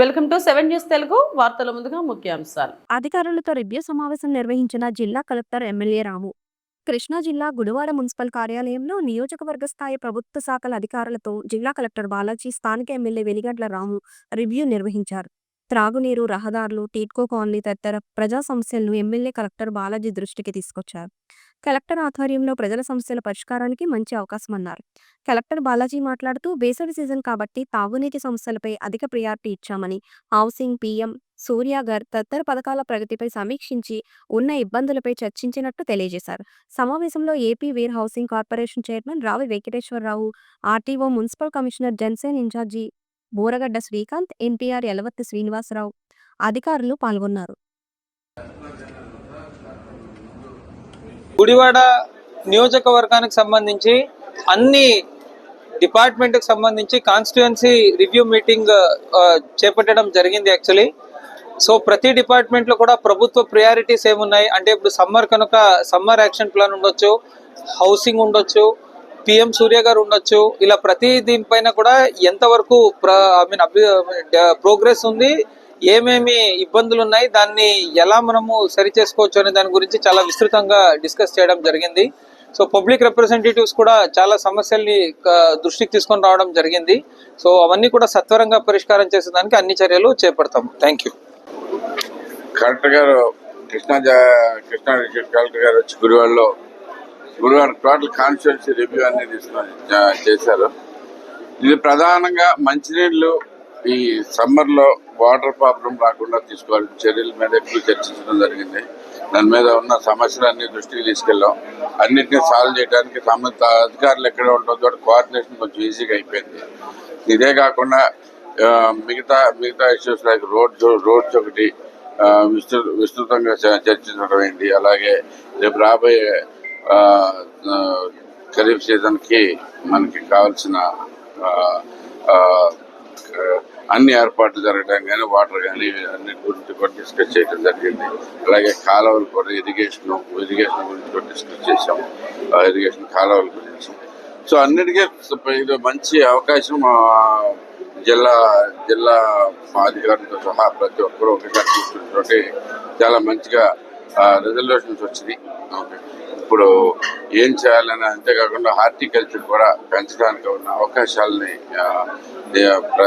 Welcome to seven news Telugu. వార్తల ముందుగా ముఖ్యాంశాలు. అధికారులతో రివ్యూ సమావేశం నిర్వహించిన జిల్లా కలెక్టర్ ఎమ్మెల్యే రాము. కృష్ణా జిల్లా గుడివాడ మున్సిపల్ కార్యాలయంలో నియోజకవర్గ స్థాయి ప్రభుత్వ శాఖల అధికారులతో జిల్లా కలెక్టర్ బాలాజీ స్థానిక ఎమ్మెల్యే వెలిగడ్ల రాము రివ్యూ నిర్వహించారు. త్రాగునీరు రహదారులు టీట్కో కాలనీ తదితర ప్రజా సమస్యలను ఎమ్మెల్యే కలెక్టర్ బాలాజీ దృష్టికి తీసుకొచ్చారు. కలెక్టర్ ఆధ్వర్యంలో ప్రజల సమస్యల పరిష్కారానికి మంచి అవకాశం అన్నారు. కలెక్టర్ బాలాజీ మాట్లాడుతూ వేసవి సీజన్ కాబట్టి తాగునీటి సమస్యలపై అధిక ప్రియారిటీ ఇచ్చామని హౌసింగ్ పీఎం సూర్యాగర్ తదితర పథకాల ప్రగతిపై సమీక్షించి ఉన్న ఇబ్బందులపై చర్చించినట్టు తెలియజేశారు. సమావేశంలో AP warehousing corporation chairman Ravi Venkateswara Rao RTO municipal commissioner Janasena incharge Boragadda Srikanth NTR Yalavarthi Srinivasa Rao అధికారులు పాల్గొన్నారు. గుడివాడ నియోజకవర్గానికి సంబంధించి అన్ని డిపార్ట్మెంట్కి సంబంధించి కాన్స్టిట్యుయెన్సీ రివ్యూ మీటింగ్ చేపట్టడం జరిగింది యాక్చువల్లీ. సో ప్రతి డిపార్ట్మెంట్లో కూడా ప్రభుత్వ ప్రియారిటీస్ ఏమున్నాయి? అంటే ఇప్పుడు సమ్మర్ కనుక సమ్మర్ యాక్షన్ ప్లాన్ ఉండొచ్చు హౌసింగ్ ఉండొచ్చు పిఎం సూర్య గారు ఉండొచ్చు. ఇలా ప్రతి దీనిపైన కూడా ఎంతవరకు ప్ర ఐ మీన్ అభి ప్రోగ్రెస్ ఉంది ఏమేమి ఇబ్బందులు ఉన్నాయి దాన్ని ఎలా మనము సరి చేసుకోవచ్చు అనే దాని గురించి చాలా విస్తృతంగా డిస్కస్ చేయడం జరిగింది. సో పబ్లిక్ రిప్రజెంటేటివ్స్ కూడా చాలా సమస్యల్ని దృష్టికి తీసుకొని రావడం జరిగింది. సో అవన్నీ కూడా సత్వరంగా పరిష్కారం చేసేదానికి అన్ని చర్యలు చేపడతాం థ్యాంక్ యూ కలెక్టర్ గారు కృష్ణా కృష్ణా డిస్ట్రిక్ట్ కలెక్టర్ గారు వచ్చి గుడివాడలో గురువారం టోటల్ కాన్స్టిట్యున్సీ రివ్యూ అన్ని తీసుకొని చేశారు. ఇది ప్రధానంగా మంచినీళ్ళు ఈ సమ్మర్లో వాటర్ ప్రాబ్లం రాకుండా తీసుకోవాల్సిన చర్యల మీద ఎక్కువ చర్చించడం జరిగింది. దాని మీద ఉన్న సమస్యలన్నీ దృష్టికి తీసుకెళ్ళాం. అన్నింటినీ సాల్వ్ చేయడానికి సంబంధిత అధికారులు ఎక్కడ ఉంటుందో కోఆర్డినేషన్ కొంచెం ఈజీగా అయిపోయింది. ఇదే కాకుండా మిగతా మిగతా ఇష్యూస్ లైక్ రోడ్స్ రోడ్స్ ఒకటి విస్తృత విస్తృ విస్తృతంగా చ- చర్చించడం అయింది అలాగే రేపు రాబోయే ఖరీఫ్ సీజన్కి మనకి కావాల్సిన అన్ని ఏర్పాట్లు జరగడం కానీ వాటర్ కానీ అన్నిటి గురించి కూడా డిస్కస్ చేయడం జరిగింది. అలాగే కాలువలు కూడా ఇరిగేషన్ ఇరిగేషన్ గురించి కూడా డిస్కస్ చేసాము ఆ ఇరిగేషన్ కాలువల గురించి. సో అన్నిటికీ ఇది మంచి అవకాశం జిల్లా జిల్లా అధికారులతో సహా ప్రతి ఒక్కరూ ఒకసారి చాలా మంచిగా రిజల్యూషన్స్ వచ్చినాయి. ఓకే. ఇప్పుడు ఏం చేయాలని అంతేకాకుండా హార్టికల్చర్ కూడా పెంచడానికి ఉన్న అవకాశాలని